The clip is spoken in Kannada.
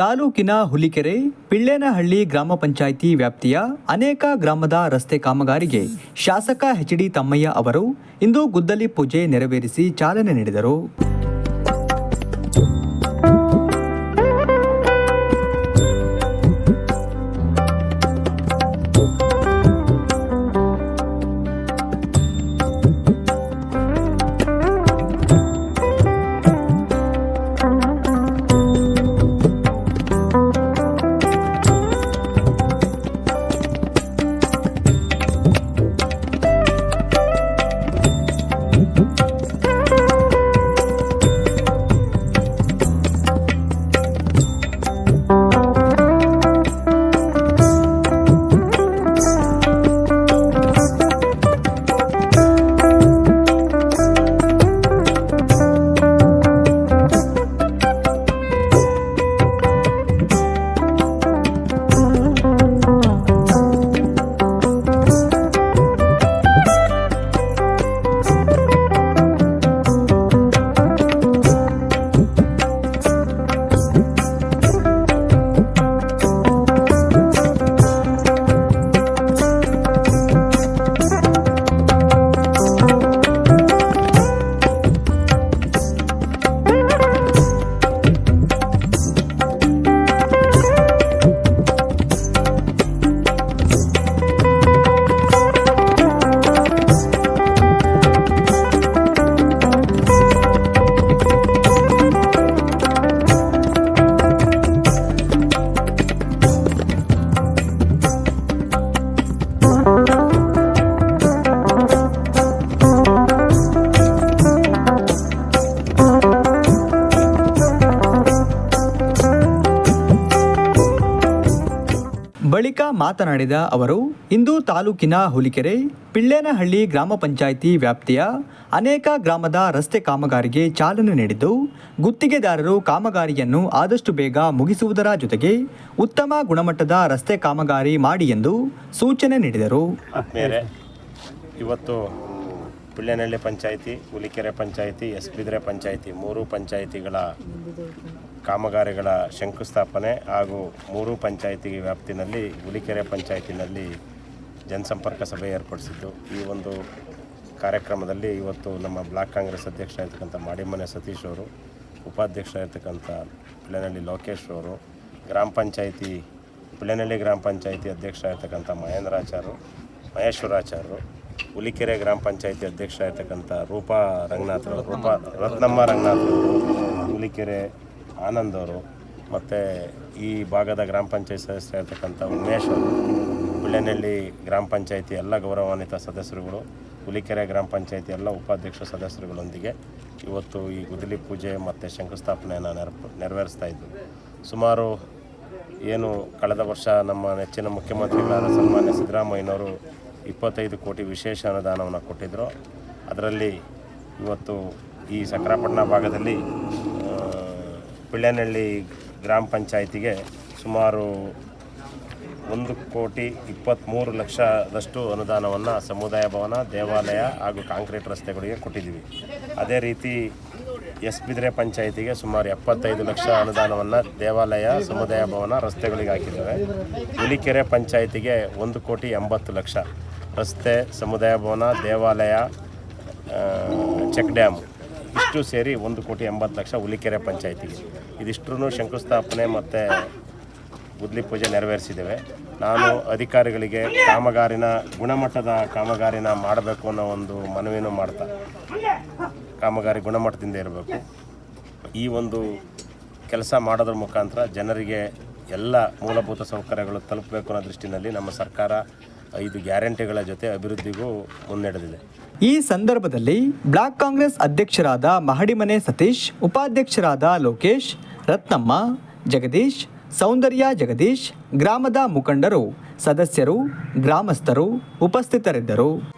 ತಾಲೂಕಿನ ಹುಲಿಕೆರೆ, ಪಿಳ್ಳೇನಹಳ್ಳಿ ಗ್ರಾಮ ಪಂಚಾಯಿತಿ ವ್ಯಾಪ್ತಿಯ ಅನೇಕ ಗ್ರಾಮದ ರಸ್ತೆ ಕಾಮಗಾರಿಗೆ ಶಾಸಕ ಎಚ್ ಡಿ ತಮ್ಮಯ್ಯ ಅವರು ಇಂದು ಗುದ್ದಲಿ ಪೂಜೆ ನೆರವೇರಿಸಿ ಚಾಲನೆ ನೀಡಿದರು. ಬಳಿಕ ಮಾತನಾಡಿದ ಅವರು, ಇಂದು ತಾಲೂಕಿನ ಹುಲಿಕೆರೆ, ಪಿಳ್ಳೇನಹಳ್ಳಿ ಗ್ರಾಮ ಪಂಚಾಯಿತಿ ವ್ಯಾಪ್ತಿಯ ಅನೇಕ ಗ್ರಾಮದ ರಸ್ತೆ ಕಾಮಗಾರಿಗೆ ಚಾಲನೆ ನೀಡಿದ್ದು, ಗುತ್ತಿಗೆದಾರರು ಕಾಮಗಾರಿಯನ್ನು ಆದಷ್ಟು ಬೇಗ ಮುಗಿಸುವುದರ ಜೊತೆಗೆ ಉತ್ತಮ ಗುಣಮಟ್ಟದ ರಸ್ತೆ ಕಾಮಗಾರಿ ಮಾಡಿ ಎಂದು ಸೂಚನೆ ನೀಡಿದರು. ಇವತ್ತು ಪಿಳ್ಳೇನಹಳ್ಳಿ ಪಂಚಾಯಿತಿ, ಹುಲಿಕೆರೆ ಪಂಚಾಯಿತಿ ಎಸ್ ಬಿದ್ರೆ ಪಂಚಾಯಿತಿ, ಮೂರು ಪಂಚಾಯಿತಿಗಳ ಕಾಮಗಾರಿಗಳ ಶಂಕುಸ್ಥಾಪನೆ ಹಾಗೂ ಮೂರು ಪಂಚಾಯಿತಿ ವ್ಯಾಪ್ತಿನಲ್ಲಿ ಹುಲಿಕೆರೆ ಪಂಚಾಯಿತಿನಲ್ಲಿ ಜನಸಂಪರ್ಕ ಸಭೆ ಏರ್ಪಡಿಸಿದ್ದು. ಈ ಒಂದು ಕಾರ್ಯಕ್ರಮದಲ್ಲಿ ಇವತ್ತು ನಮ್ಮ ಬ್ಲಾಕ್ ಕಾಂಗ್ರೆಸ್ ಅಧ್ಯಕ್ಷ ಇರ್ತಕ್ಕಂಥ ಮಾಡಿಮನೆ ಸತೀಶ್ ಅವರು, ಉಪಾಧ್ಯಕ್ಷ ಇರ್ತಕ್ಕಂಥ ಪಿಳ್ಳೆನಹಳ್ಳಿ ಲೋಕೇಶ್ ಅವರು, ಗ್ರಾಮ ಪಂಚಾಯಿತಿ ಪಿಳ್ಳೆನಹಳ್ಳಿ ಗ್ರಾಮ ಪಂಚಾಯಿತಿ ಅಧ್ಯಕ್ಷ ಇರ್ತಕ್ಕಂಥ ಮಹೇಂದ್ರಾಚಾರ್ಯರು ಮಹೇಶ್ವರಾಚಾರ್ಯರು ಹುಲಿಕೆರೆ ಗ್ರಾಮ ಪಂಚಾಯಿತಿ ಅಧ್ಯಕ್ಷ ಇರ್ತಕ್ಕಂಥ ರೂಪಾ ರಂಗನಾಥ್ ರೂಪಾ ರತ್ನಮ್ಮ ರಂಗನಾಥ್ ಹುಲಿಕೆರೆ ಆನಂದ್ ಅವರು ಮತ್ತು ಈ ಭಾಗದ ಗ್ರಾಮ ಪಂಚಾಯತ್ ಸದಸ್ಯರಾಗಿರ್ತಕ್ಕಂಥ ಉಮೇಶ್ ಅವರು ಹುಳ್ಳೆನಹಳ್ಳಿ ಗ್ರಾಮ ಪಂಚಾಯಿತಿ ಎಲ್ಲ ಗೌರವಾನ್ವಿತ ಸದಸ್ಯರುಗಳು, ಹುಲಿಕೆರೆ ಗ್ರಾಮ ಪಂಚಾಯಿತಿ ಎಲ್ಲ ಉಪಾಧ್ಯಕ್ಷ ಸದಸ್ಯರುಗಳೊಂದಿಗೆ ಇವತ್ತು ಈ ಗುದ್ದಲಿ ಪೂಜೆ ಮತ್ತು ಶಂಕುಸ್ಥಾಪನೆಯನ್ನು ನೆರಪ ನೆರವೇರಿಸ್ತಾ ಇದ್ದರು ಸುಮಾರು ಏನು ಕಳೆದ ವರ್ಷ ನಮ್ಮ ನೆಚ್ಚಿನ ಮುಖ್ಯಮಂತ್ರಿಗಳಾದ ಸನ್ಮಾನ್ಯ ಸಿದ್ದರಾಮಯ್ಯನವರು ಇಪ್ಪತ್ತೈದು ಕೋಟಿ ವಿಶೇಷ ಅನುದಾನವನ್ನು ಕೊಟ್ಟಿದ್ದರು ಅದರಲ್ಲಿ ಇವತ್ತು ಈ ಸಕ್ರಾಪಟ್ಟಣ ಭಾಗದಲ್ಲಿ ಪಿಳ್ಳೆನಹಳ್ಳಿ ಗ್ರಾಮ ಪಂಚಾಯಿತಿಗೆ ಸುಮಾರು ಒಂದು ಕೋಟಿ ಇಪ್ಪತ್ತ್ಮೂರು ಲಕ್ಷದಷ್ಟು ಅನುದಾನವನ್ನು ಸಮುದಾಯ ಭವನ, ದೇವಾಲಯ ಹಾಗೂ ಕಾಂಕ್ರೀಟ್ ರಸ್ತೆಗಳಿಗೆ ಕೊಟ್ಟಿದ್ದೀವಿ. ಅದೇ ರೀತಿ ಎಸ್ ಬಿದ್ರೆ ಪಂಚಾಯಿತಿಗೆ ಸುಮಾರು ಎಪ್ಪತ್ತೈದು ಲಕ್ಷ ಅನುದಾನವನ್ನು ದೇವಾಲಯ, ಸಮುದಾಯ ಭವನ ರಸ್ತೆಗಳಿಗೆ ಹಾಕಿದ್ದೇವೆ. ಹುಲಿಕೆರೆ ಪಂಚಾಯಿತಿಗೆ ಒಂದು ಕೋಟಿ ಎಂಬತ್ತು ಲಕ್ಷ. ರಸ್ತೆ, ಸಮುದಾಯ ಭವನ, ದೇವಾಲಯ ಚೆಕ್ ಡ್ಯಾಮ್. ಇಷ್ಟು ಸೇರಿ ಒಂದು ಕೋಟಿ ಎಂಬತ್ತು ಲಕ್ಷ ಹುಲಿಕೆರೆ ಪಂಚಾಯತಿಗೆ. ಇದಿಷ್ಟು ಶಂಕುಸ್ಥಾಪನೆ ಮತ್ತು ಗುದ್ಲಿ ಪೂಜೆ ನೆರವೇರಿಸಿದ್ದೇವೆ. ನಾನು ಅಧಿಕಾರಿಗಳಿಗೆ ಕಾಮಗಾರಿನ ಗುಣಮಟ್ಟದ ಕಾಮಗಾರಿನ ಮಾಡಬೇಕು ಅನ್ನೋ ಒಂದು ಮನವಿನೂ ಮಾಡ್ತಾ, ಕಾಮಗಾರಿ ಗುಣಮಟ್ಟದಿಂದ ಇರಬೇಕು. ಈ ಒಂದು ಕೆಲಸ ಮಾಡೋದ್ರ ಮುಖಾಂತರ ಜನರಿಗೆ ಎಲ್ಲ ಮೂಲಭೂತ ಸೌಕರ್ಯಗಳು ತಲುಪಬೇಕು ಅನ್ನೋ ದೃಷ್ಟಿನಲ್ಲಿ ನಮ್ಮ ಸರ್ಕಾರ ಐದು ಗ್ಯಾರಂಟಿಗಳ ಜೊತೆ ಅಭಿವೃದ್ಧಿಗೂ ಮುನ್ನಡೆದಿದೆ. ಈ ಸಂದರ್ಭದಲ್ಲಿ ಬ್ಲಾಕ್ ಕಾಂಗ್ರೆಸ್ ಅಧ್ಯಕ್ಷರಾದ ಮಹಡಿಮನೆ ಸತೀಶ್, ಉಪಾಧ್ಯಕ್ಷರಾದ ಲೋಕೇಶ್, ರತ್ನಮ್ಮ, ಜಗದೀಶ್, ಸೌಂದರ್ಯ ಜಗದೀಶ್, ಗ್ರಾಮದ ಮುಖಂಡರು, ಸದಸ್ಯರು, ಗ್ರಾಮಸ್ಥರು ಉಪಸ್ಥಿತರಿದ್ದರು.